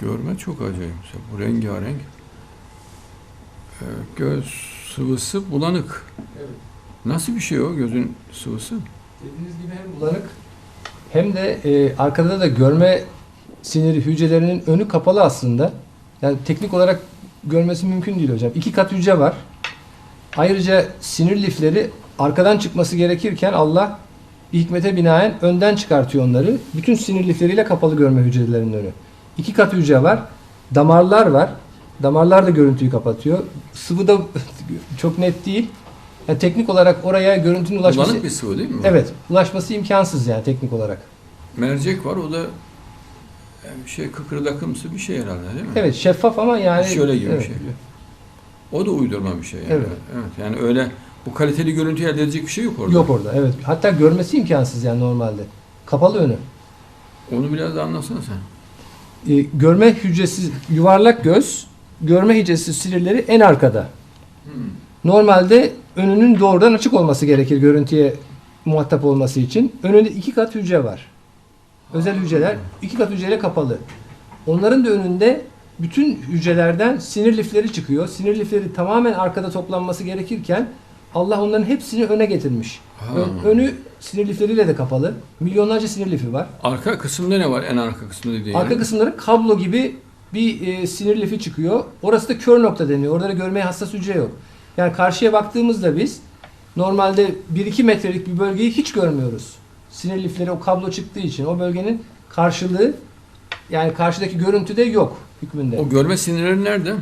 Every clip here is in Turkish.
Görme çok acayip. Mesela bu rengarenk. Ee, göz sıvısı bulanık. Evet. Nasıl bir şey o gözün sıvısı? Dediğiniz gibi hem bulanık hem de e, arkada da görme siniri hücrelerinin önü kapalı aslında. Yani teknik olarak görmesi mümkün değil hocam. İki kat hücre var. Ayrıca sinir lifleri arkadan çıkması gerekirken Allah bir hikmete binaen önden çıkartıyor onları. Bütün sinir lifleriyle kapalı görme hücrelerinin önü. İki kat hücre var. Damarlar var. Damarlar da görüntüyü kapatıyor. Sıvı da çok net değil. Yani teknik olarak oraya görüntünün ulaşması... Bulanık bir sıvı değil mi? Evet, ulaşması imkansız yani teknik olarak. Mercek var o da bir şey kıkırdakımsı bir şey herhalde değil mi? Evet, şeffaf ama yani Şöyle gibi bir evet. şey. O da uydurma bir şey yani. Evet. evet. Yani öyle bu kaliteli görüntü elde edecek bir şey yok orada. Yok orada. Evet. Hatta görmesi imkansız yani normalde. Kapalı önü. Onu biraz da anlatsana sen. Ee, görme hücresiz yuvarlak göz, görme hücresi sinirleri en arkada. Normalde önünün doğrudan açık olması gerekir görüntüye muhatap olması için. Önünde iki kat hücre var. Özel hücreler iki kat hücreyle kapalı. Onların da önünde bütün hücrelerden sinir lifleri çıkıyor. Sinir lifleri tamamen arkada toplanması gerekirken Allah onların hepsini öne getirmiş. Ha. Ön- önü sinir lifleriyle de kapalı. Milyonlarca sinir lifi var. Arka kısımda ne var? En arka kısmında dediğin. Arka yer? kısımları kablo gibi bir e, sinir lifi çıkıyor. Orası da kör nokta deniyor. Orada da görmeye hassas hücre yok. Yani karşıya baktığımızda biz normalde 1-2 metrelik bir bölgeyi hiç görmüyoruz. Sinir lifleri o kablo çıktığı için o bölgenin karşılığı yani karşıdaki görüntüde yok hükmünde. O görme sinirleri nerede?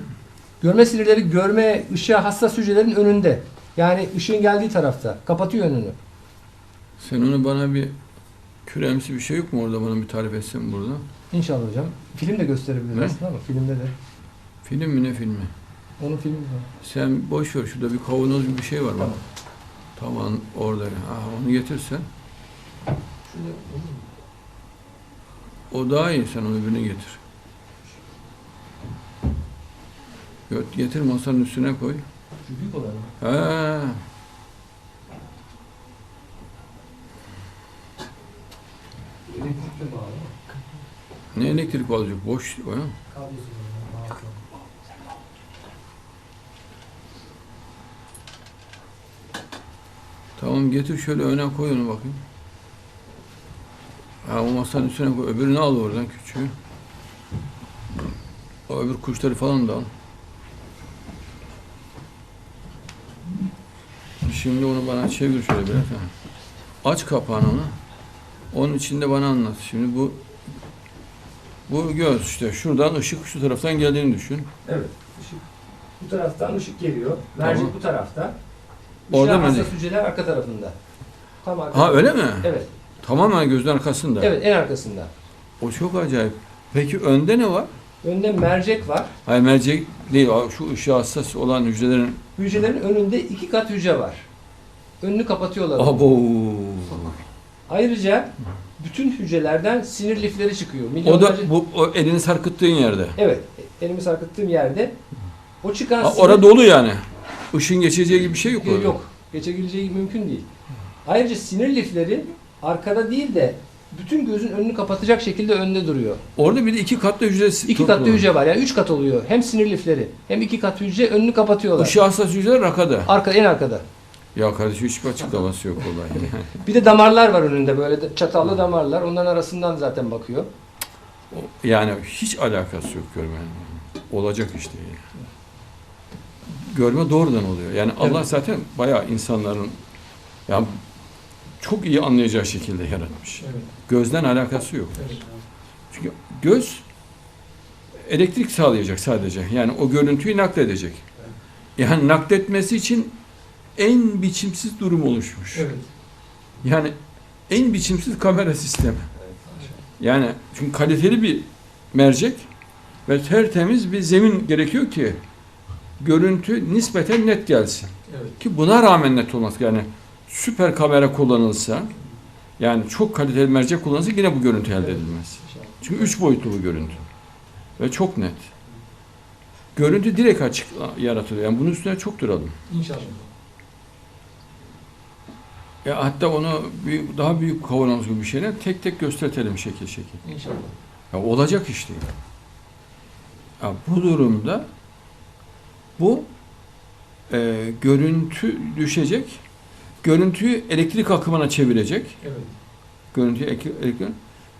Görme sinirleri görme ışığa hassas hücrelerin önünde. Yani ışığın geldiği tarafta. Kapatıyor önünü. Sen onu bana bir küremsi bir şey yok mu orada bana bir tarif etsen burada? İnşallah hocam. Film de gösterebiliriz Ne? aslında ama filmde de. Film mi ne filmi? Onun filmi var. Sen boş ver şurada bir kavanoz gibi bir şey var bak. Tamam. Tamam orada. Ah, onu getirsen. O daha iyi sen onu öbürüne getir. Gö- Getir masanın üstüne koy. Şu büyük olan mı? Elektrikle bağlı. Ne elektrik alacak? Boş. o ya. Kablosu. Tamam getir şöyle öne koy onu bakayım. Ha o masanın üstüne koy. Öbürünü al oradan küçüğü. O öbür kuşları falan da al. Şimdi onu bana çevir şöyle biraz. ha. Aç kapağını onu. Onun içinde bana anlat. Şimdi bu bu göz işte şuradan ışık şu taraftan geldiğini düşün. Evet. Işık. Bu taraftan ışık geliyor. Mercek Tamam. bu tarafta. Orada Orada mı? hücreler arka tarafında. Tam arka. Ha öyle mi? Evet. Tamamen gözün arkasında. Evet en arkasında. O çok acayip. Peki önde ne var? Önde mercek var. Hayır mercek değil. Şu ışığa hassas olan hücrelerin Hücrelerin önünde iki kat hücre var. Önünü kapatıyorlar. abo. Ayrıca bütün hücrelerden sinir lifleri çıkıyor. O Milyonlarca... da bu o elini sarkıttığın yerde. Evet. Elimi sarkıttığım yerde o çıkan Ha, sinir... orada dolu yani. Işın geçeceği gibi bir şey yok orada. Yok. Geçebileceği mümkün değil. Ayrıca sinir lifleri arkada değil de bütün gözün önünü kapatacak şekilde önde duruyor. Orada bir de iki katlı hücre İki katlı hücre var. Yani üç kat oluyor. Hem sinir lifleri hem iki kat hücre önünü kapatıyorlar. Işığa hassas hücreler arkada. Arka, en arkada. Ya kardeşim hiçbir açıklaması yok olay. Bir de damarlar var önünde böyle de- çatallı damarlar. Onların arasından zaten bakıyor. O- yani hiç alakası yok görmenin. Olacak işte. Yani. Görme doğrudan oluyor. Yani Allah Evet. zaten bayağı insanların ya çok iyi anlayacağı şekilde yaratmış. Evet. Gözden alakası yok. Çünkü göz elektrik sağlayacak sadece. Yani o görüntüyü nakledecek. Yani nakletmesi için en biçimsiz durum oluşmuş. Evet. Yani en biçimsiz kamera sistemi. Yani çünkü kaliteli bir mercek ve tertemiz bir zemin gerekiyor ki görüntü nispeten net gelsin. Evet. Ki buna rağmen net olması yani süper kamera kullanılsa yani çok kaliteli mercek kullanılsa yine bu görüntü elde edilmez. Çünkü üç boyutlu bu görüntü. Ve çok net. Görüntü direkt açık yaratılıyor. Yani bunun üstüne çok duralım. İnşallah. Ya hatta onu bir, daha büyük kavanoz gibi bir şeyler tek tek göstertelim şekil şekil. İnşallah. Ya olacak iş değil. Ha, bu durumda bu e, görüntü düşecek. Görüntüyü elektrik akımına çevirecek. Evet. Görüntüyü ek- elektrik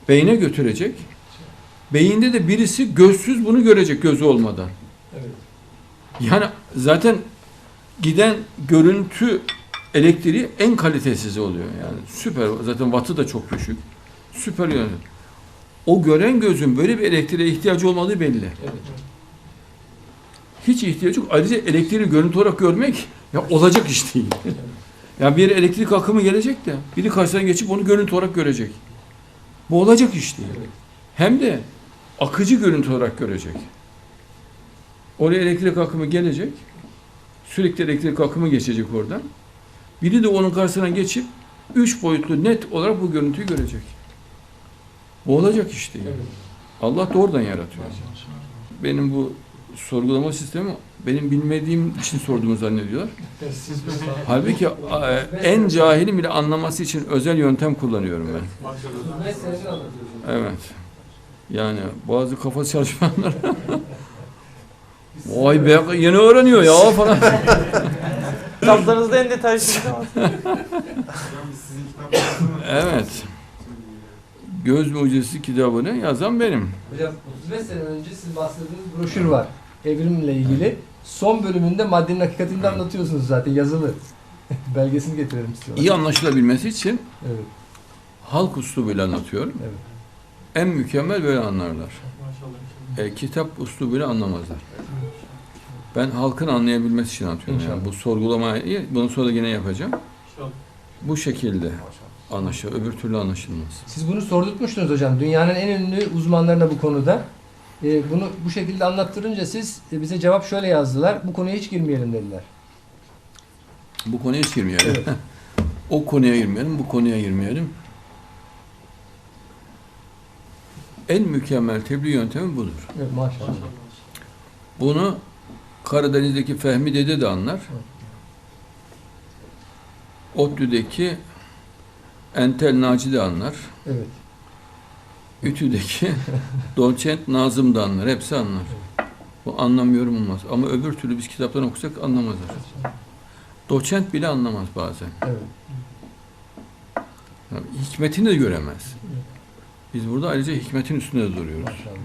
beyne götürecek. Beyinde de birisi gözsüz bunu görecek gözü olmadan. Evet. Yani zaten giden görüntü elektriği en kalitesiz oluyor yani. Süper. Zaten wattı da çok düşük. Süper yani. O gören gözün böyle bir elektriğe ihtiyacı olmadığı belli. Evet. Hiç ihtiyaç yok. Ayrıca elektriği görüntü olarak görmek ya olacak iş değil. ya bir elektrik akımı gelecek de biri karşıdan geçip onu görüntü olarak görecek. Bu olacak iş değil. Evet. Hem de akıcı görüntü olarak görecek. Oraya elektrik akımı gelecek. Sürekli elektrik akımı geçecek oradan. Biri de onun karşısına geçip üç boyutlu net olarak bu görüntüyü görecek. Bu olacak iş değil. Evet. Allah da oradan yaratıyor. Benim bu sorgulama sistemi benim bilmediğim için sorduğumu zannediyorlar. Halbuki a- en cahilin bile anlaması için özel yöntem kullanıyorum ben. Evet. Yani bazı kafa çalışmayanlar Vay be yeni öğreniyor ya falan. Kitaplarınızda en detaylı şekilde var. Evet. Göz Mucizesi kitabını yazan benim. Hocam 35 sene önce siz bahsettiğiniz broşür var. Evrimle ilgili. Son bölümünde maddenin hakikatini anlatıyorsunuz zaten yazılı. Belgesini getirelim istiyorlar. İyi anlaşılabilmesi için Evet. halk uslubuyla anlatıyorum. Evet. En mükemmel böyle anlarlar. E, kitap uslubuyla anlamazlar. Ben halkın anlayabilmesi için anlatıyorum. Yani bu sorgulamayı bunu sonra da yine yapacağım. Bu şekilde anlaşılır. Öbür türlü anlaşılmaz. Siz bunu sordurtmuştunuz hocam. Dünyanın en ünlü uzmanlarına bu konuda. Ee, bunu bu şekilde anlattırınca siz e, bize cevap şöyle yazdılar. Bu konuya hiç girmeyelim dediler. Bu konuya hiç girmeyelim. Evet. o konuya girmeyelim, bu konuya girmeyelim. En mükemmel tebliğ yöntemi budur. Evet maşallah. Bunu Karadeniz'deki Fehmi Dede de anlar. ODTÜ'deki Entel Naci de anlar. Evet. Ütü'deki Dolçent Nazım da anlar. Hepsi anlar. Bu anlamıyorum olmaz. Ama öbür türlü biz kitaptan okusak anlamazlar. Doçent bile anlamaz bazen. Evet. Yani hikmetini de göremez. Biz burada ayrıca hikmetin üstünde duruyoruz. Maşallah.